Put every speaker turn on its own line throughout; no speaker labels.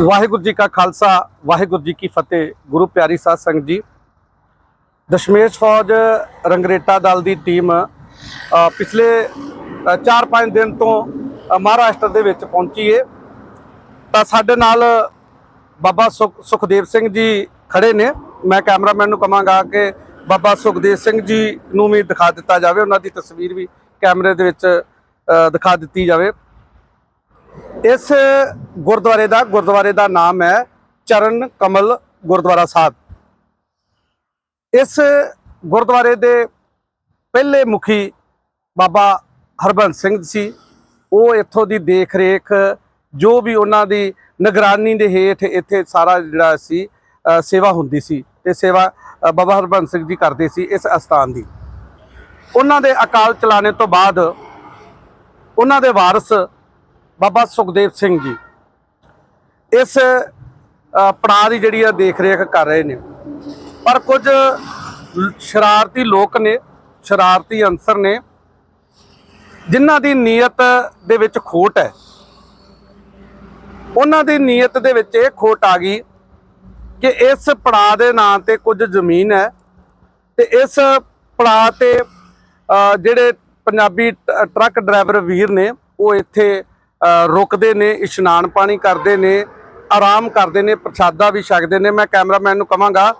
ਵਾਹਿਗੁਰੂ ਜੀ ਕਾ ਖਾਲਸਾ, ਵਾਹਿਗੁਰੂ ਜੀ ਕੀ ਫਤਿਹ। ਗੁਰੂ ਪਿਆਰੀ ਸਾਧ ਸੰਗਤ ਜੀ, ਦਸ਼ਮੇਸ਼ ਫੌਜ ਰੰਗਰੇਟਾ ਦਲ ਦੀ ਟੀਮ ਪਿਛਲੇ 4-5 ਦਿਨ ਤੋਂ ਮਹਾਰਾਸ਼ਟਰ ਦੇ ਵਿੱਚ ਪਹੁੰਚੀ ਏ। ਤਾਂ ਸਾਡੇ ਨਾਲ ਬਾਬਾ ਸੁਖ- ਸੁਖਦੇਵ ਸਿੰਘ ਜੀ ਖੜੇ ਨੇ। ਮੈਂ ਕੈਮਰਾਮੈਨ ਨੂੰ ਕਹਾਂਗਾ ਕਿ ਬਾਬਾ ਸੁਖਦੇਵ ਸਿੰਘ ਜੀ ਨੂੰ ਵੀ ਦਿਖਾ ਦਿੱਤਾ ਜਾਵੇ। ਉਹਨਾਂ ਦੀ ਤਸਵੀਰ ਵੀ ਕੈਮਰੇ ਦੇ ਵਿੱਚ ਦਿਖਾ ਦਿੱਤੀ ਜਾਵੇ। ਇਸ ਗੁਰਦੁਆਰੇ ਦਾ ਗੁਰਦੁਆਰੇ ਦਾ ਨਾਮ ਹੈ ਚਰਨ ਕਮਲ ਗੁਰਦੁਆਰਾ ਸਾਹਿਬ। ਇਸ ਗੁਰਦੁਆਰੇ ਦੇ ਪਹਿਲੇ ਮੁਖੀ ਬਾਬਾ ਹਰਬੰਸ ਸਿੰਘ ਸੀ। ਉਹ ਇੱਥੋਂ ਦੀ ਦੇਖ ਰੇਖ ਜੋ ਵੀ ਉਹਨਾਂ ਦੀ ਨਿਗਰਾਨੀ ਦੇ ਹੇਠ ਇੱਥੇ ਸਾਰਾ ਜਿਹੜਾ ਸੀ ਸੇਵਾ ਹੁੰਦੀ ਸੀ ਤੇ ਸੇਵਾ ਬਾਬਾ ਹਰਬੰਸ ਸਿੰਘ ਜੀ ਕਰਦੇ ਸੀ ਇਸ ਅਸਥਾਨ ਦੀ। ਉਹਨਾਂ ਦੇ ਅਕਾਲ ਚਲਾਣੇ ਤੋਂ ਬਾਅਦ ਉਹਨਾਂ ਦੇ ਵਾਰਸ ਬਾਬਾ ਸੁਖਦੇਵ ਸਿੰਘ ਜੀ। ਇਸ ਪੜਾਅ ਦੀ ਜਿਹੜੀ ਆ ਦੇਖ ਰੇਖ ਕਰ ਰਹੇ ਨੇ। ਪਰ ਕੁਝ ਸ਼ਰਾਰਤੀ ਲੋਕ ਨੇ, ਸ਼ਰਾਰਤੀ ਅੰਸਰ ਨੇ, ਜਿਨ੍ਹਾਂ ਦੀ ਨੀਅਤ ਦੇ ਵਿੱਚ ਖੋਟ ਹੈ। ਉਹਨਾਂ ਦੀ ਨੀਅਤ ਦੇ ਵਿੱਚ ਇਹ ਖੋਟ ਆ ਗਈ ਕਿ ਇਸ ਪੜਾਅ ਦੇ ਨਾਂ ਤੇ ਕੁਝ ਜ਼ਮੀਨ ਹੈ ਤੇ ਇਸ ਪੜਾਅ ਤੇ ਜਿਹੜੇ ਪੰਜਾਬੀ ਟ- ਟਰੱਕ ਡਰਾਈਵਰ ਵੀਰ ਨੇ, ਉਹ ਇੱਥੇ ਰੁਕਦੇ ਨੇ, ਇਸ਼ਨਾਨ ਪਾਣੀ ਕਰਦੇ ਨੇ, ਆਰਾਮ ਕਰਦੇ ਨੇ, ਪ੍ਰਸ਼ਾਦਾ ਵੀ ਛਕਦੇ ਨੇ। ਮੈਂ ਕੈਮਰਾਮੈਨ ਨੂੰ ਕਹਾਂਗਾ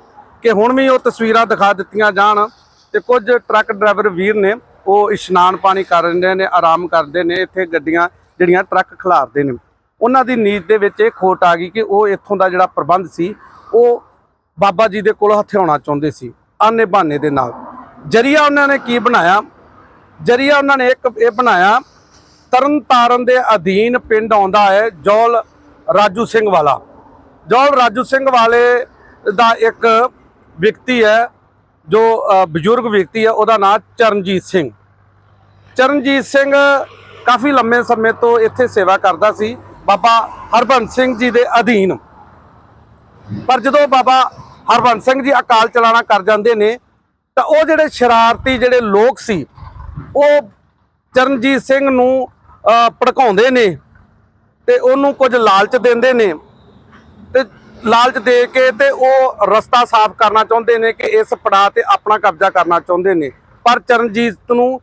ਕਿ ਹੁਣ ਵੀ ਉਹ ਤਸਵੀਰਾਂ ਦਿਖਾ ਦਿੱਤੀਆਂ ਜਾਣ ਤੇ ਕੁਝ ਟਰੱਕ ਡਰਾਈਵਰ ਵੀਰ ਨੇ ਉਹ ਇਸ਼ਨਾਨ ਪਾਣੀ ਕਰ ਰਹੇ ਨੇ, ਆਰਾਮ ਕਰਦੇ ਨੇ, ਇੱਥੇ ਗੱਡੀਆਂ ਜਿਹੜੀਆਂ ਟਰੱਕ ਖਿਲਾਰਦੇ ਨੇ। ਉਹਨਾਂ ਦੀ ਨੀਤ ਦੇ ਵਿੱਚ ਇਹ ਖੋਟ ਆ ਗਈ ਕਿ ਉਹ ਇੱਥੋਂ ਦਾ ਜਿਹੜਾ ਪ੍ਰਬੰਧ ਸੀ, ਉਹ ਬਾਬਾ ਜੀ ਦੇ ਕੋਲ ਹਥਿਆਉਣਾ ਚਾਹੁੰਦੇ ਸੀ ਆਨੇ ਬਹਾਨੇ ਦੇ ਨਾਲ। ਜਰੀਆ ਉਹਨਾਂ ਨੇ ਕੀ ਬਣਾਇਆ? ਜਰੀਆ ਉਹਨਾਂ ਨੇ ਇੱਕ ਇਹ ਬਣਾਇਆ ਤਰਨਤਾਰਨ ਦੇ ਅਧੀਨ ਪਿੰਡ ਆਉਂਦਾ ਹੈ ਜੌਲ ਰਾਜੂ ਸਿੰਘ ਵਾਲਾ। ਜੌਲ ਰਾਜੂ ਸਿੰਘ ਵਾਲੇ ਦਾ ਇੱਕ ਵਿਅਕਤੀ ਹੈ, ਜੋ ਬਜ਼ੁਰਗ ਵਿਅਕਤੀ ਹੈ, ਉਹਦਾ ਨਾਮ ਚਰਨਜੀਤ ਸਿੰਘ। ਚਰਨਜੀਤ ਸਿੰਘ ਕਾਫੀ ਲੰਮੇ ਸਮੇਂ ਤੋਂ ਇੱਥੇ ਸੇਵਾ ਕਰਦਾ ਸੀ। ਬਾਬਾ ਹਰਬੰਸ ਸਿੰਘ ਜੀ ਦੇ ਅਧੀਨ। ਪਰ ਜਦੋਂ ਬਾਬਾ ਹਰਬੰਸ ਸਿੰਘ ਜੀ ਅਕਾਲ ਚਲਾਣਾ ਕਰ ਜਾਂਦੇ ਨੇ, ਤਾਂ ਉਹ ਜਿਹੜੇ ਸ਼ਰਾਰਤੀ ਜਿਹੜੇ ਲੋਕ ਸੀ, ਉਹ ਚਰਨਜੀਤ ਸਿੰਘ ਨੂੰ ਭੜਕਾਉਂਦੇ ਨੇ ਤੇ ਉਹਨੂੰ ਕੁਝ ਲਾਲਚ ਦਿੰਦੇ ਨੇ। ਤੇ ਲਾਲਚ ਦੇ ਕੇ ਤੇ ਉਹ ਰਸਤਾ ਸਾਫ਼ ਕਰਨਾ ਚਾਹੁੰਦੇ ਨੇ ਕਿ ਇਸ ਪੜਾਅ ਤੇ ਆਪਣਾ ਕਬਜ਼ਾ ਕਰਨਾ ਚਾਹੁੰਦੇ ਨੇ। ਪਰ ਚਰਨਜੀਤ ਨੂੰ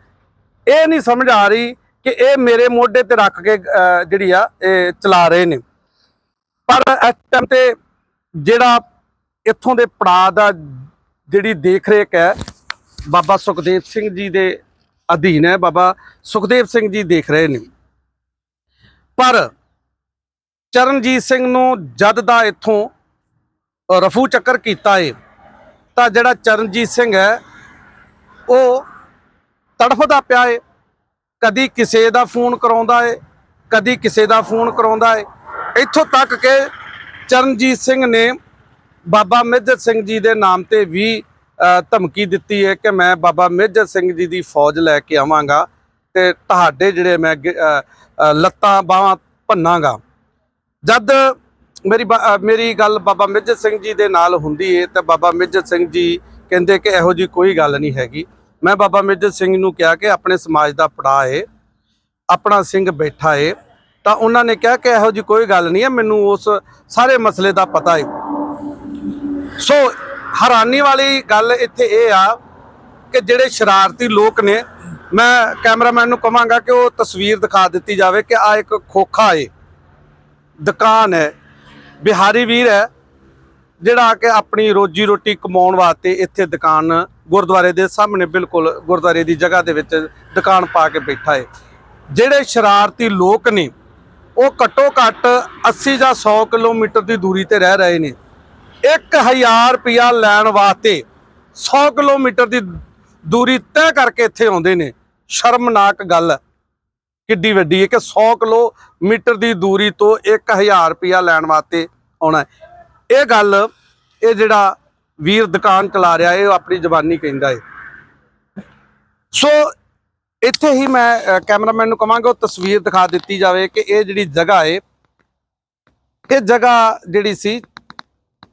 ਇਹ ਨਹੀਂ ਸਮਝ ਆ ਰਹੀ ਕਿ ਇਹ ਮੇਰੇ ਮੋਢੇ ਤੇ ਰੱਖ ਕੇ ਜਿਹੜੀ ਆ, ਇਹ ਚਲਾ ਰਹੇ ਨੇ। ਪਰ ਇਸ ਟਾਈਮ ਤੇ ਜਿਹੜਾ ਇੱਥੋਂ ਦੇ ਪੜਾਅ ਦਾ ਜਿਹੜੀ ਦੇਖ ਰੇਖ ਹੈ, ਬਾਬਾ ਸੁਖਦੇਵ ਸਿੰਘ ਜੀ ਦੇ ਅਧੀਨ ਹੈ ਬਾਬਾ ਸੁਖਦੇਵ ਸਿੰਘ ਜੀ ਦੇਖ ਰਹੇ ਨੇ। ਪਰ ਚਰਨਜੀਤ ਸਿੰਘ ਨੂੰ ਜਦ ਦਾ ਇੱਥੋਂ ਰਫੂ ਚੱਕਰ ਕੀਤਾ ਏ, ਤਾਂ ਜਿਹੜਾ ਚਰਨਜੀਤ ਸਿੰਘ ਹੈ, ਉਹ ਤੜਫਦਾ ਪਿਆ ਏ। ਕਦੀ ਕਿਸੇ ਦਾ ਫੋਨ ਕਰਾਉਂਦਾ ਏ, ਕਦੀ ਕਿਸੇ ਦਾ ਫੋਨ ਕਰਾਉਂਦਾ ਏ। ਇੱਥੋਂ ਤੱਕ ਕਿ ਚਰਨਜੀਤ ਸਿੰਘ ਨੇ ਬਾਬਾ ਮੇਜਰ ਸਿੰਘ ਜੀ ਦੇ ਨਾਮ ਤੇ ਵੀ ਧਮਕੀ ਦਿੱਤੀ ਹੈ ਕਿ ਮੈਂ ਬਾਬਾ ਮੇਜਰ ਸਿੰਘ ਜੀ ਦੀ ਫੌਜ ਲੈ ਕੇ ਆਵਾਂਗਾ ਤੇ ਤੁਹਾਡੇ ਜਿਹੜੇ ਮੈਂ ਲੱਤਾਂ ਬਾਹਾਂ ਭੰਨਾਂਗਾ। ਜਦ ਮੇਰੀ ਮੇਰੀ ਗੱਲ ਬਾਬਾ ਮੇਜਰ ਸਿੰਘ ਜੀ ਦੇ ਨਾਲ ਹੁੰਦੀ ਹੈ ਤਾਂ ਬਾਬਾ ਮੇਜਰ ਸਿੰਘ ਜੀ ਕਹਿੰਦੇ ਕਿ ਇਹੋ ਜੀ ਕੋਈ ਗੱਲ ਨਹੀਂ ਹੈਗੀ। ਮੈਂ ਬਾਬਾ ਮੇਜਰ ਸਿੰਘ ਨੂੰ ਕਿਹਾ ਕਿ ਆਪਣੇ ਸਮਾਜ ਦਾ ਪੜਾ ਏ, ਆਪਣਾ ਸਿੰਘ ਬੈਠਾ ਏ, ਤਾਂ ਉਹਨਾਂ ਨੇ ਕਿਹਾ ਕਿ ਇਹੋ ਜੀ ਕੋਈ ਗੱਲ ਨਹੀਂ ਹੈ, ਮੈਨੂੰ ਉਸ ਸਾਰੇ ਮਸਲੇ ਦਾ ਪਤਾ ਏ। ਸੋ ਹੈਰਾਨੀ ਵਾਲੀ ਗੱਲ ਇੱਥੇ ਇਹ ਆ ਕਿ ਜਿਹੜੇ ਸ਼ਰਾਰਤੀ ਲੋਕ ਨੇ, ਮੈਂ ਕੈਮਰਾਮੈਨ ਨੂੰ ਕਹਾਂਗਾ ਕਿ ਉਹ ਤਸਵੀਰ ਦਿਖਾ ਦਿੱਤੀ ਜਾਵੇ ਕਿ ਆ ਇੱਕ ਖੋਖਾ ਏ, ਦੁਕਾਨ ਹੈ, ਬਿਹਾਰੀ ਵੀਰ ਹੈ, ਜਿਹੜਾ ਕਿ ਆਪਣੀ ਰੋਜੀ ਰੋਟੀ ਕਮਾਉਣ ਵਾਸਤੇ ਇੱਥੇ ਦੁਕਾਨ ਗੁਰਦੁਆਰੇ ਦੇ ਸਾਹਮਣੇ ਬਿਲਕੁਲ ਗੁਰਦੁਆਰੇ ਦੀ ਜਗ੍ਹਾ ਦੇ ਵਿੱਚ ਦੁਕਾਨ ਪਾ ਕੇ ਬੈਠਾ ਏ। ਜਿਹੜੇ ਸ਼ਰਾਰਤੀ ਲੋਕ ਨੇ, ਉਹ ਘੱਟੋ ਘੱਟ 80 ਜਾਂ 100 ਕਿਲੋਮੀਟਰ ਦੀ ਦੂਰੀ ਤੇ ਰਹਿ ਰਹੇ ਨੇ। 1000 ਰੁਪਿਆ ਲੈਣ ਵਾਸਤੇ 100 ਕਿਲੋਮੀਟਰ ਦੀ ਦੂਰੀ ਤੈਅ ਕਰਕੇ ਇੱਥੇ ਆਉਂਦੇ ਨੇ। ਸ਼ਰਮਨਾਕ ਗੱਲ। ਕਿੱਡੀ ਵੱਡੀ ਹੈ ਕਿ 100 ਕਿਲੋਮੀਟਰ ਦੀ ਦੂਰੀ ਤੋਂ 1000 ਰੁਪਿਆ ਲੈਣ ਵਾਸਤੇ ਆਉਣਾ ਇਹ ਗੱਲ, ਇਹ ਜਿਹੜਾ ਵੀਰ ਦੁਕਾਨ ਚਲਾ ਰਿਹਾ ਇਹ ਆਪਣੀ ਜ਼ਬਾਨੀ ਕਹਿੰਦਾ ਏ ਸੋ ਇੱਥੇ ਹੀ ਮੈਂ ਕੈਮਰਾਮੈਨ ਨੂੰ ਕਹਾਂਗਾ ਉਹ ਤਸਵੀਰ ਦਿਖਾ ਦਿੱਤੀ ਜਾਵੇ ਕਿ ਇਹ ਜਿਹੜੀ ਜਗ੍ਹਾ ਏ ਇਹ ਜਗ੍ਹਾ ਜਿਹੜੀ ਸੀ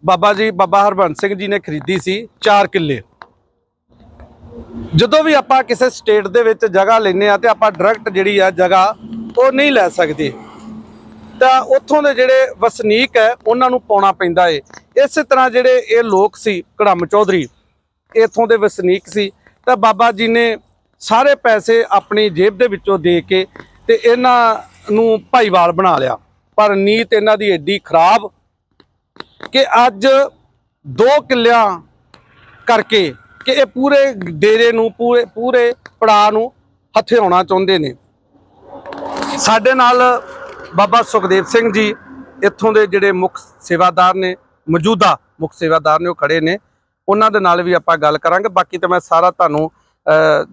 ਬਾਬਾ ਜੀ, ਬਾਬਾ ਹਰਬੰਸ ਸਿੰਘ ਜੀ ਨੇ ਖਰੀਦੀ ਸੀ 4 ਕਿੱਲੇ। ਜਦੋਂ ਵੀ ਆਪਾਂ ਕਿਸੇ ਸਟੇਟ ਦੇ ਵਿੱਚ ਜਗ੍ਹਾ ਲੈਨੇ ਆ ਤੇ ਆਪਾਂ ਡਾਇਰੈਕਟ ਜਿਹੜੀ ਆ ਜਗ੍ਹਾ ਉਹ ਨਹੀਂ ਲੈ ਸਕਦੇ, ਤਾਂ ਉੱਥੋਂ ਦੇ ਜਿਹੜੇ ਵਸਨੀਕ ਹੈ, ਉਹਨਾਂ ਨੂੰ ਪਾਉਣਾ ਪੈਂਦਾ ਏ। ਇਸੇ ਤਰ੍ਹਾਂ ਜਿਹੜੇ ਇਹ ਲੋਕ ਸੀ ਕੜਮ ਚੌਧਰੀ ਇੱਥੋਂ ਦੇ ਵਸਨੀਕ ਸੀ। ਤਾਂ ਬਾਬਾ ਜੀ ਨੇ ਸਾਰੇ ਪੈਸੇ ਆਪਣੀ ਜੇਬ ਦੇ ਵਿੱਚੋਂ ਦੇ ਕੇ ਤੇ ਇਹਨਾਂ ਨੂੰ ਭਾਈਵਾਲ ਬਣਾ ਲਿਆ। ਪਰ ਨੀਤ ਇਹਨਾਂ ਦੀ ਐਡੀ ਖਰਾਬ ਕਿ ਅੱਜ ਦੋ ਕਿੱਲਿਆਂ ਕਰਕੇ ਕਿ ਇਹ ਪੂਰੇ ਡੇਰੇ ਨੂੰ, ਪੂਰੇ ਪੂਰੇ ਪੜਾ ਨੂੰ ਹੱਥੇ ਆਉਣਾ ਚਾਹੁੰਦੇ ਨੇ। ਸਾਡੇ ਨਾਲ ਬਾਬਾ ਸੁਖਦੇਵ ਸਿੰਘ ਜੀ ਇੱਥੋਂ ਦੇ ਜਿਹੜੇ ਮੁੱਖ ਸੇਵਾਦਾਰ ਨੇ, ਮੌਜੂਦਾ ਮੁੱਖ ਸੇਵਾਦਾਰ ਨੇ ਉਹ ਖੜੇ ਨੇ। ਉਹਨਾਂ ਦੇ ਨਾਲ ਵੀ ਆਪਾਂ ਗੱਲ ਕਰਾਂਗੇ। ਬਾਕੀ ਤਾਂ ਮੈਂ ਸਾਰਾ ਤੁਹਾਨੂੰ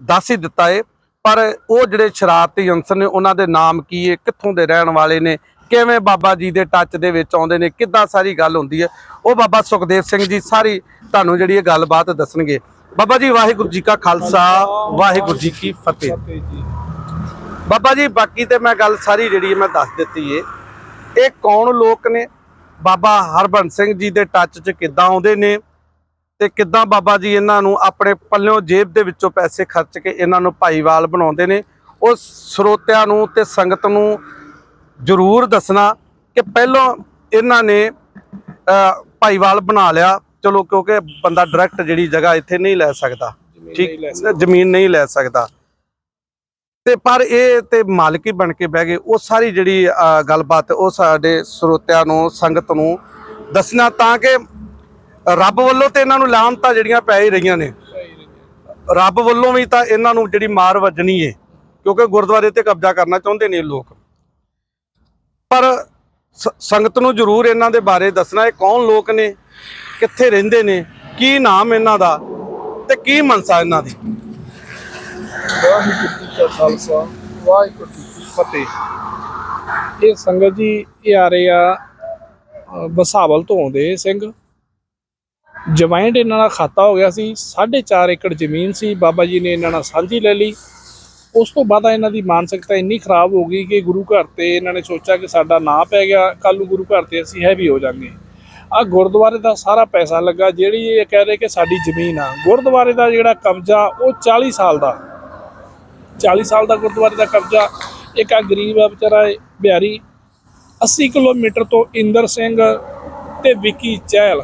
ਦੱਸ ਹੀ ਦਿੱਤਾ ਏ। ਪਰ ਉਹ ਜਿਹੜੇ ਸ਼ਰਾਰਤੀ ਅੰਸਰ ਨੇ, ਉਹਨਾਂ ਦੇ ਨਾਮ ਕੀ ਏ? ਕਿੱਥੋਂ ਦੇ ਰਹਿਣ ਵਾਲੇ ਨੇ? ਕਿਵੇਂ ਬਾਬਾ ਜੀ ਦੇ ਟੱਚ ਦੇ ਵਿੱਚ ਆਉਂਦੇ ਨੇ, ਕਿੱਦਾਂ ਸਾਰੀ ਗੱਲ ਹੁੰਦੀ ਹੈ, ਉਹ ਬਾਬਾ ਸੁਖਦੇਵ ਸਿੰਘ ਜੀ ਸਾਰੀ ਤੁਹਾਨੂੰ ਜਿਹੜੀ ਇਹ ਗੱਲਬਾਤ ਦੱਸਣਗੇ। ਬਾਬਾ ਜੀ, ਵਾਹਿਗੁਰੂ ਜੀ ਕਾ ਖਾਲਸਾ, ਵਾਹਿਗੁਰੂ ਜੀ ਕੀ ਫਤਿਹ। ਬਾਬਾ ਜੀ, ਬਾਕੀ ਤੇ ਮੈਂ ਗੱਲ ਸਾਰੀ ਜਿਹੜੀ ਮੈਂ ਦੱਸ ਦਿੱਤੀ ਏ। ਇਹ ਕੌਣ ਲੋਕ ਨੇ? ਬਾਬਾ ਹਰਬੰਸ ਸਿੰਘ ਜੀ ਦੇ ਟੱਚ 'ਚ ਕਿੱਦਾਂ ਆਉਂਦੇ ਨੇ? ਤੇ ਕਿੱਦਾਂ ਬਾਬਾ ਜੀ ਇਹਨਾਂ ਨੂੰ ਆਪਣੇ ਪੱਲਿਓਂ ਜੇਬ ਦੇ ਵਿੱਚੋਂ ਪੈਸੇ ਖਰਚ ਕੇ ਇਹਨਾਂ ਨੂੰ ਭਾਈਵਾਲ ਬਣਾਉਂਦੇ ਨੇ? ਉਹ ਸਰੋਤਿਆਂ ਨੂੰ ਤੇ ਸੰਗਤ ਨੂੰ ਜ਼ਰੂਰ ਦੱਸਣਾ ਕਿ ਪਹਿਲਾਂ ਇਹਨਾਂ ਨੇ ਭਾਈਵਾਲ ਬਣਾ ਲਿਆ। ਚਲੋ ਕਿਉਂਕਿ ਬੰਦਾ ਡਾਇਰੈਕਟ ਜਿਹੜੀ ਜਗ੍ਹਾ ਇੱਥੇ ਨਹੀਂ ਲੈ ਸਕਦਾ। ਠੀਕ? ਜ਼ਮੀਨ ਨਹੀਂ ਲੈ ਸਕਦਾ। ਤੇ ਪਰ ਇਹ ਤੇ ਮਾਲਕੀ ਬਣ ਕੇ ਬਹਿ ਗਏ। ਉਹ ਸਾਰੀ ਜਿਹੜੀ ਗੱਲਬਾਤ ਉਹ ਸਾਡੇ ਸਰੋਤਿਆਂ ਨੂੰ ਸੰਗਤ ਨੂੰ ਦੱਸਣਾ ਤਾਂ ਕਿ ਰੱਬ ਵੱਲੋਂ ਤੇ ਇਹਨਾਂ ਨੂੰ ਲਾਹਮਤਾਂ ਜਿਹੜੀਆਂ ਪੈ ਹੀ ਰਹੀਆਂ ਨੇ। ਰੱਬ ਵੱਲੋਂ ਵੀ ਤਾਂ ਇਹਨਾਂ ਨੂੰ ਜਿਹੜੀ ਮਾਰ ਵੱਜਣੀ ਏ। ਕਿਉਂਕਿ ਗੁਰਦੁਆਰੇ ਤੇ ਕਬਜ਼ਾ ਕਰਨਾ ਚਾਹੁੰਦੇ ਨੇ ਲੋਕ। ਪਰ ਸੰਗਤ ਨੂੰ ਜ਼ਰੂਰ ਇਹਨਾਂ ਦੇ ਬਾਰੇ ਦੱਸਣਾ, ਇਹ ਕੌਣ ਲੋਕ ਨੇ, ਕਿੱਥੇ ਰਹਿੰਦੇ ਨੇ, ਕੀ ਨਾਮ ਇਹਨਾਂ ਦਾ ਤੇ ਕੀ ਮਨਸਾ ਇਹਨਾਂ ਦੀ?
ਵਾਹਿਗੁਰੂ ਜੀ ਕਾ ਖਾਲਸਾ, ਵਾਹਿਗੁਰੂ ਜੀ ਕੀ ਫਤਿਹ। ਇਹ ਸੰਗਤ ਜੀ, ਇਹ ਆ ਰਹੇ ਆ ਬਸਾਵਲ ਤੋਂ ਆਉਂਦੇ ਸਿੰਘ। ਜੁਆਇੰਟ ਇਹਨਾਂ ਦਾ ਖਾਤਾ ਹੋ ਗਿਆ ਸੀ 4.5 ਏਕੜ ਜ਼ਮੀਨ ਸੀ, ਬਾਬਾ ਜੀ ਨੇ ਇਹਨਾਂ ਨਾਲ ਸਾਂਝੀ ਲੈ ਲਈ। ਉਸ ਤੋਂ ਬਾਅਦ ਇਹਨਾਂ ਦੀ ਮਾਨਸਿਕਤਾ ਇੰਨੀ ਖਰਾਬ ਹੋ ਗਈ ਕਿ ਗੁਰੂ ਘਰ ਤੇ ਇਹਨਾਂ ਨੇ ਸੋਚਿਆ ਕਿ ਸਾਡਾ ਨਾਂ ਪੈ ਗਿਆ ਕੱਲ ਨੂੰ ਗੁਰੂ ਘਰ ਤੇ ਅਸੀਂ ਹੈਵੀ ਹੋ ਜਾਾਂਗੇ। ਆ ਗੁਰਦੁਆਰੇ ਦਾ ਸਾਰਾ ਪੈਸਾ ਲੱਗਾ, ਜਿਹੜੀ ਇਹ ਕਹਿ ਰਹੇ ਕਿ ਸਾਡੀ ਜ਼ਮੀਨ ਆ। ਗੁਰਦੁਆਰੇ ਦਾ ਜਿਹੜਾ ਕਬਜ਼ਾ, ਉਹ 40 ਸਾਲ ਦਾ। 40 ਸਾਲ ਦਾ ਗੁਰਦੁਆਰੇ ਦਾ ਕਬਜ਼ਾ। ਇੱਕ ਆ ਗਰੀਬ ਆ ਵਿਚਾਰਾ, ਇਹ ਬਿਹਾਰੀ। 80 ਕਿਲੋਮੀਟਰ ਤੋਂ ਇੰਦਰ ਸਿੰਘ ਤੇ ਵਿੱਕੀ ਚਹਿਲ।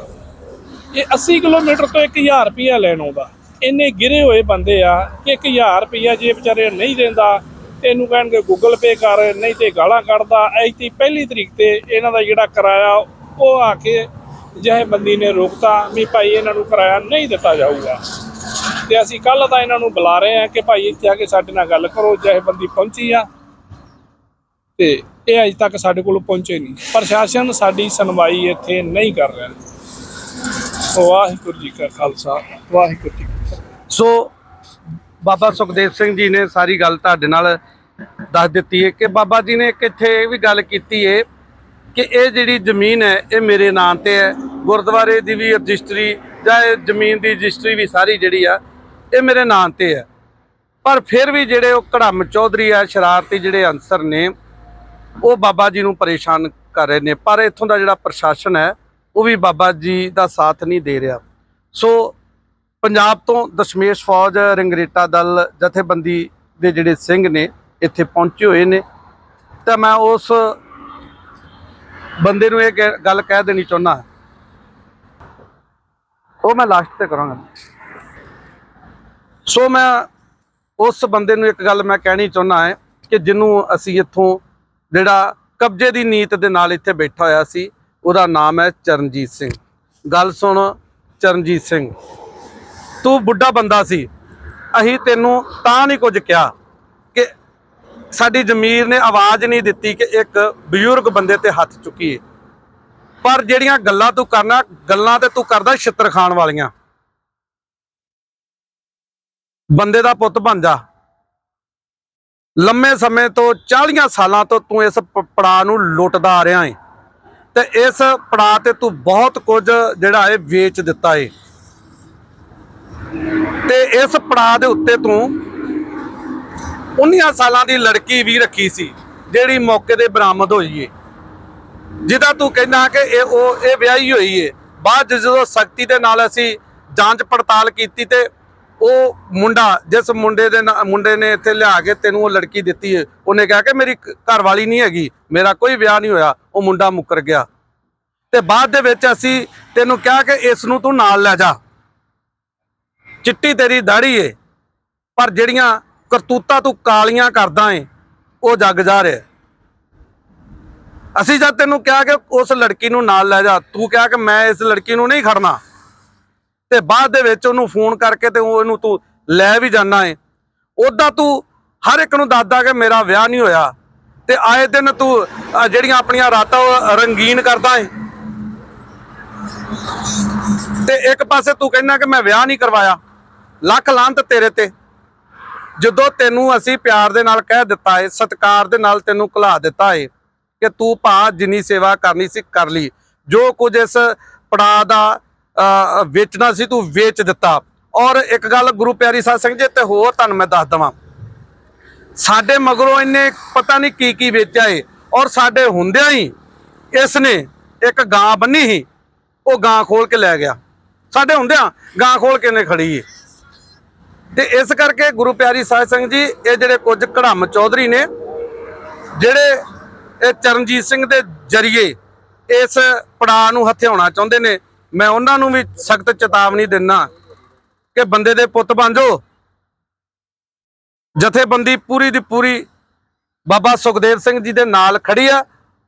ਇਹ 80 ਕਿਲੋਮੀਟਰ ਤੋਂ 1000 ਰੁਪਿਆ ਲੈਣ ਆਉਂਦਾ। ਇੰਨੇ ਗਿਰੇ ਹੋਏ ਬੰਦੇ ਆ ਕਿ 1000 ਰੁਪਿਆ ਜੇ ਵਿਚਾਰੇ ਨਹੀਂ ਦਿੰਦਾ, ਇਹਨੂੰ ਕਹਿਣਗੇ ਗੂਗਲ ਪੇ ਕਰ, ਨਹੀਂ ਤੇ ਗਾਲਾਂ ਕੱਢਦਾ। ਐਤੀ ਪਹਿਲੀ ਤਰੀਕ ਤੇ ਇਹਨਾਂ ਦਾ ਜਿਹੜਾ ਕਿਰਾਇਆ, ਉਹ ਆ ਕੇ ਜਿਹੇ ਬੰਦੀ ਨੇ ਰੋਕਤਾ ਵੀ ਭਾਈ ਇਹਨਾਂ ਨੂੰ ਕਿਰਾਇਆ ਨਹੀਂ ਦਿੱਤਾ ਜਾਊਗਾ। ਤੇ ਅਸੀਂ ਕੱਲ ਤਾਂ ਇਹਨਾਂ ਨੂੰ ਬੁਲਾ ਰਹੇ ਆ ਕਿ ਭਾਈ ਇੱਥੇ ਆ ਕੇ ਸਾਡੇ ਨਾਲ ਗੱਲ ਕਰੋ, ਜਿਹੇ ਬੰਦੀ ਪਹੁੰਚੀ ਆ। ਤੇ ਇਹ ਅਜੇ ਤੱਕ ਸਾਡੇ ਕੋਲ ਪਹੁੰਚੇ ਨਹੀਂ। ਪ੍ਰਸ਼ਾਸਨ ਸਾਡੀ ਸੁਣਵਾਈ ਇੱਥੇ ਨਹੀਂ ਕਰ ਰਿਹਾ। ਵਾਹਿਗੁਰੂ ਜੀ ਕਾ ਖਾਲਸਾ, ਵਾਹਿਗੁਰੂ ਜੀ
ਸੋ ਬਾਬਾ ਸੁਖਦੇਵ ਸਿੰਘ ਜੀ ਨੇ ਸਾਰੀ ਗੱਲ ਤੁਹਾਡੇ ਨਾਲ ਦੱਸ ਦਿੱਤੀ ਹੈ ਕਿ ਬਾਬਾ ਜੀ ਨੇ ਇੱਕ ਇੱਥੇ ਇਹ ਵੀ ਗੱਲ ਕੀਤੀ ਹੈ ਕਿ ਇਹ ਜਿਹੜੀ ਜ਼ਮੀਨ ਹੈ, ਇਹ ਮੇਰੇ ਨਾਂ ਤੇ ਹੈ। ਗੁਰਦੁਆਰੇ ਦੀ ਵੀ ਰਜਿਸਟਰੀ ਜਾਂ ਇਹ ਜ਼ਮੀਨ ਦੀ ਰਜਿਸਟਰੀ ਵੀ ਸਾਰੀ ਜਿਹੜੀ ਆ, ਇਹ ਮੇਰੇ ਨਾਂ ਤੇ ਹੈ। ਪਰ ਫਿਰ ਵੀ ਜਿਹੜੇ ਉਹ ਕੜਮ ਚੌਧਰੀ ਆ, ਸ਼ਰਾਰਤੀ ਜਿਹੜੇ ਅਨਸਰ ਨੇ, ਉਹ ਬਾਬਾ ਜੀ ਨੂੰ ਪਰੇਸ਼ਾਨ ਕਰ ਰਹੇ ਨੇ। ਪਰ ਇੱਥੋਂ ਦਾ ਜਿਹੜਾ ਪ੍ਰਸ਼ਾਸਨ ਹੈ, ਉਹ ਵੀ ਬਾਬਾ ਜੀ ਦਾ ਸਾਥ ਨਹੀਂ ਦੇ ਰਿਹਾ। ਸੋ ਪੰਜਾਬ ਤੋਂ ਦਸ਼ਮੇਸ਼ ਫੌਜ, ਰੰਗਰੇਟਾ ਦਲ, ਜਥੇਬੰਦੀ ਦੇ ਜਿਹੜੇ ਸਿੰਘ ਨੇ, ਇੱਥੇ ਪਹੁੰਚੇ ਹੋਏ ਨੇ। ਤਾਂ ਮੈਂ ਉਸ ਬੰਦੇ ਨੂੰ ਇਹ ਕਹਿ- ਗੱਲ ਕਹਿ ਦੇਣੀ ਚਾਹੁੰਦਾ ਉਹ ਮੈਂ ਲਾਸਟ ਤੇ ਕਰਾਂਗਾ। ਸੋ ਮੈਂ ਉਸ ਬੰਦੇ ਨੂੰ ਇੱਕ ਗੱਲ ਮੈਂ ਕਹਿਣੀ ਚਾਹੁੰਦਾ ਹੈ ਕਿ ਜਿਹਨੂੰ ਅਸੀਂ ਇੱਥੋਂ ਜਿਹੜਾ ਕਬਜ਼ੇ ਦੀ ਨੀਤ ਦੇ ਨਾਲ ਇੱਥੇ ਬੈਠਾ ਹੋਇਆ ਸੀ, ਉਹਦਾ ਨਾਮ ਹੈ ਚਰਨਜੀਤ ਸਿੰਘ। ਗੱਲ ਸੁਣ ਚਰਨਜੀਤ ਸਿੰਘ। ਤੂੰ ਬੁੱਢਾ ਬੰਦਾ ਸੀ। ਅਸੀਂ ਤੈਨੂੰ ਤਾਂ ਨਹੀਂ ਕੁਝ ਕਿਹਾ ਕਿ ਸਾਡੀ ਜ਼ਮੀਰ ਨੇ ਆਵਾਜ਼ ਨਹੀਂ ਦਿੱਤੀ ਕਿ ਇੱਕ ਬਜ਼ੁਰਗ ਬੰਦੇ ਤੇ ਹੱਥ ਚੁੱਕੀਏ। ਪਰ ਜਿਹੜੀਆਂ ਗੱਲਾਂ ਤੂੰ ਕਰਨਾ, ਗੱਲਾਂ ਤੇ ਤੂੰ ਕਰਦਾ ਛਿੱਤਰ ਖਾਣ ਵਾਲੀਆਂ। ਬੰਦੇ ਦਾ ਪੁੱਤ ਬਣ ਜਾ। ਲੰਮੇ ਸਮੇਂ ਤੋਂ 40 ਸਾਲਾਂ ਤੋਂ ਤੂੰ ਇਸ ਪ- ਪੜਾਅ ਨੂੰ ਲੁੱਟਦਾ ਆ ਰਿਹਾ ਹੈ ਤੇ ਇਸ ਪੜਾਅ ਤੇ ਤੂੰ ਬਹੁਤ ਕੁਝ ਜਿਹੜਾ ਹੈ ਵੇਚ ਦਿੱਤਾ ਹੈ ਤੇ ਇਸ ਪੜਾਅ ਦੇ ਉੱਤੇ ਤੂੰ 19 ਸਾਲਾਂ ਦੀ ਲੜਕੀ ਵੀ ਰੱਖੀ ਸੀ, ਜਿਹੜੀ ਮੌਕੇ ਤੇ ਬਰਾਮਦ ਹੋਈ ਏ। ਜਿਹਦਾ ਤੂੰ ਕਹਿੰਦਾ ਕਿ ਇਹ ਉਹ, ਇਹ ਵਿਆਹੀ ਹੋਈ ਏ। ਬਾਅਦ ਜਦੋਂ ਸਖਤੀ ਦੇ ਨਾਲ ਅਸੀਂ ਜਾਂਚ ਪੜਤਾਲ ਕੀਤੀ ਤੇ ਉਹ ਮੁੰਡਾ, ਜਿਸ ਮੁੰਡੇ ਦੇ ਮੁੰਡੇ ਨੇ ਇੱਥੇ ਲਿਆ ਕੇ ਤੈਨੂੰ ਉਹ ਲੜਕੀ ਦਿੱਤੀ ਹੈ ਉਹਨੇ ਕਿਹਾ ਕਿ ਮੇਰੀ ਘਰ ਵਾਲੀ ਨਹੀਂ ਹੈਗੀ, ਮੇਰਾ ਕੋਈ ਵਿਆਹ ਨਹੀਂ ਹੋਇਆ, ਉਹ ਮੁੰਡਾ ਮੁੱਕਰ ਗਿਆ। ਤੇ ਬਾਅਦ ਦੇ ਵਿੱਚ ਅਸੀਂ ਤੈਨੂੰ ਕਿਹਾ ਕਿ ਇਸ ਨੂੰ ਤੂੰ ਨਾਲ ਲੈ ਜਾ। ਚਿੱਟੀ ਤੇਰੀ ਦਾੜੀ ਏ। ਪਰ ਜਿਹੜੀਆਂ ਕਰਤੂਤਾਂ ਤੂੰ ਕਾਲੀਆਂ ਕਰਦਾ ਏ, ਉਹ ਜੱਗ ਜਾ ਰਿਹਾ ਅਸੀਂ ਜਦ ਤੈਨੂੰ ਕਿਹਾ ਕਿ ਉਸ ਲੜਕੀ ਨੂੰ ਨਾਲ ਲੈ ਜਾ, ਤੂੰ ਕਿਹਾ ਕਿ ਮੈਂ ਇਸ ਲੜਕੀ ਨੂੰ ਨਹੀਂ ਖੜਨਾ। ਤੇ ਬਾਅਦ ਦੇ ਵਿੱਚ ਉਹਨੂੰ ਫੋਨ ਕਰਕੇ ਤੇ ਉਹਨੂੰ ਤੂੰ ਲੈ ਵੀ ਜਾਣਾ ਏ। ਉਦਾਂ ਤੂੰ ਹਰ ਇੱਕ ਨੂੰ ਦੱਸਦਾ ਕਿ ਮੇਰਾ ਵਿਆਹ ਨਹੀਂ ਹੋਇਆ। ਤੇ ਆਏ ਦਿਨ ਤੂੰ ਜਿਹੜੀਆਂ ਆਪਣੀਆਂ ਰਾਤਾਂ ਉਹ ਰੰਗੀਨ ਕਰਦਾ ਏ। ਤੇ ਇੱਕ ਪਾਸੇ ਤੂੰ ਕਹਿੰਦਾ ਕਿ ਮੈਂ ਵਿਆਹ ਨਹੀਂ ਕਰਵਾਇਆ। ਲੱਖ ਲਾਂਤ ਤੇਰੇ ਤੇ। ਜਦੋਂ ਤੈਨੂੰ ਅਸੀਂ ਪਿਆਰ ਦੇ ਨਾਲ ਕਹਿ ਦਿੱਤਾ ਏ, ਸਤਿਕਾਰ ਦੇ ਨਾਲ ਤੈਨੂੰ ਘੁਲਾ ਦਿੱਤਾ ਏ ਕਿ ਤੂੰ ਭਾ ਜਿੰਨੀ ਸੇਵਾ ਕਰਨੀ ਸੀ ਕਰ ਲਈ। ਜੋ ਕੁਝ ਇਸ ਪੜਾ ਦਾ ਵੇਚਣਾ ਸੀ ਤੂੰ ਵੇਚ ਦਿੱਤਾ। ਔਰ ਇੱਕ ਗੱਲ ਗੁਰੂ ਪਿਆਰੀ ਸਾਧ ਸਿੰਘ ਜੀ ਤੇ ਹੋਰ ਤੁਹਾਨੂੰ ਮੈਂ ਦੱਸ ਦਵਾਂ। ਸਾਡੇ ਮਗਰੋਂ ਇਹਨੇ ਪਤਾ ਨਹੀਂ ਕੀ ਕੀ ਵੇਚਿਆ ਏ। ਔਰ ਸਾਡੇ ਹੁੰਦਿਆਂ ਹੀ ਇਸ ਨੇ ਇੱਕ ਗਾਂ ਬੰਨੀ ਸੀ, ਉਹ ਗਾਂ ਖੋਲ ਕੇ ਲੈ ਗਿਆ। ਸਾਡੇ ਹੁੰਦਿਆਂ ਗਾਂ ਖੋਲ ਕੇ ਨੇ ਖੜੀ ਏ। ਤੇ ਇਸ ਕਰਕੇ ਗੁਰੂ ਪਿਆਰੀ ਸਾਹਿਬ ਸਿੰਘ ਜੀ, ਇਹ ਜਿਹੜੇ ਕੁਝ ਘੜਮ ਚੌਧਰੀ ਨੇ, ਜਿਹੜੇ ਇਹ ਚਰਨਜੀਤ ਸਿੰਘ ਦੇ ਜਰੀਏ ਇਸ ਪੜਾਅ ਨੂੰ ਹਥਿਆਉਣਾ ਚਾਹੁੰਦੇ ਨੇ, ਮੈਂ ਉਹਨਾਂ ਨੂੰ ਵੀ ਸਖਤ ਚੇਤਾਵਨੀ ਦਿੰਨਾ ਕਿ ਬੰਦੇ ਦੇ ਪੁੱਤ ਬਣ ਜਾਓ। ਜਥੇਬੰਦੀ ਪੂਰੀ ਦੀ ਪੂਰੀ ਬਾਬਾ ਸੁਖਦੇਵ ਸਿੰਘ ਜੀ ਦੇ ਨਾਲ ਖੜੀ ਆ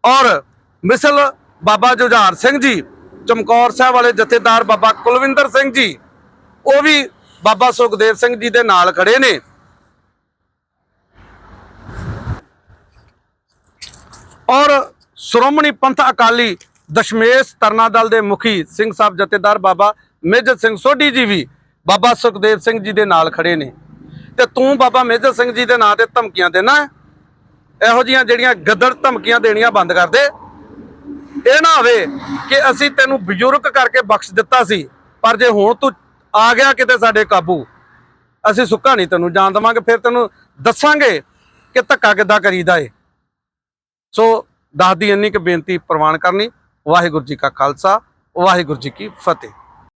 ਔਰ ਮਿਸਲ ਬਾਬਾ ਜੁਝਾਰ ਸਿੰਘ ਜੀ, ਚਮਕੌਰ ਸਾਹਿਬ ਵਾਲੇ ਜਥੇਦਾਰ ਬਾਬਾ ਕੁਲਵਿੰਦਰ ਸਿੰਘ ਜੀ, ਉਹ ਵੀ ਬਾਬਾ ਸੁਖਦੇਵ ਸਿੰਘ ਜੀ ਦੇ ਨਾਲ ਖੜੇ ਨੇ। ਔਰ ਸ਼੍ਰੋਮਣੀ ਪੰਥ ਅਕਾਲੀ ਦਸ਼ਮੇਸ਼ ਤਰਨਾ ਦਲ ਦੇ ਮੁਖੀ ਸਿੰਘ ਸਾਹਿਬ ਜਥੇਦਾਰ ਬਾਬਾ ਮੇਜਰ ਸਿੰਘ ਸੋਢੀ ਜੀ ਵੀ ਬਾਬਾ ਸੁਖਦੇਵ ਸਿੰਘ ਜੀ ਦੇ ਨਾਲ ਖੜੇ ਨੇ। ਤੇ ਤੂੰ ਬਾਬਾ ਮੇਜਰ ਸਿੰਘ ਜੀ ਦੇ ਨਾਂ ਤੇ ਧਮਕੀਆਂ ਦੇਣਾ ਇਹੋ ਜੀਆਂ ਜਿਹੜੀਆਂ ਗੱਦੜ ਧਮਕੀਆਂ ਦੇਣੀਆਂ ਬੰਦ ਕਰ ਦੇ। ਇਹ ਨਾ ਹੋਵੇ ਕਿ ਅਸੀਂ ਤੈਨੂੰ ਬਜ਼ੁਰਗ ਕਰਕੇ ਬਖਸ਼ ਦਿੱਤਾ ਸੀ, ਪਰ ਜੇ ਹੁਣ ਤੂੰ ਆ ਗਿਆ ਕਿਤੇ ਸਾਡੇ ਕਾਬੂ। ਅਸੀਂ ਸੁੱਕਾ ਨਹੀਂ ਤੈਨੂੰ ਜਾਣ ਦੇਵਾਂਗੇ, ਫਿਰ ਤੈਨੂੰ ਦੱਸਾਂਗੇ ਕਿ ਧੱਕਾ ਕਿੱਦਾਂ ਕਰੀਦਾ ਏ। ਸੋ ਦੱਸਦੀ ਇੰਨੀ ਕਿ ਬੇਨਤੀ ਪ੍ਰਵਾਨ ਕਰਨੀ। ਵਾਹਿਗੁਰੂ ਜੀ ਕਾ ਖਾਲਸਾ, ਵਾਹਿਗੁਰੂ ਜੀ ਕੀ ਫਤਿਹ।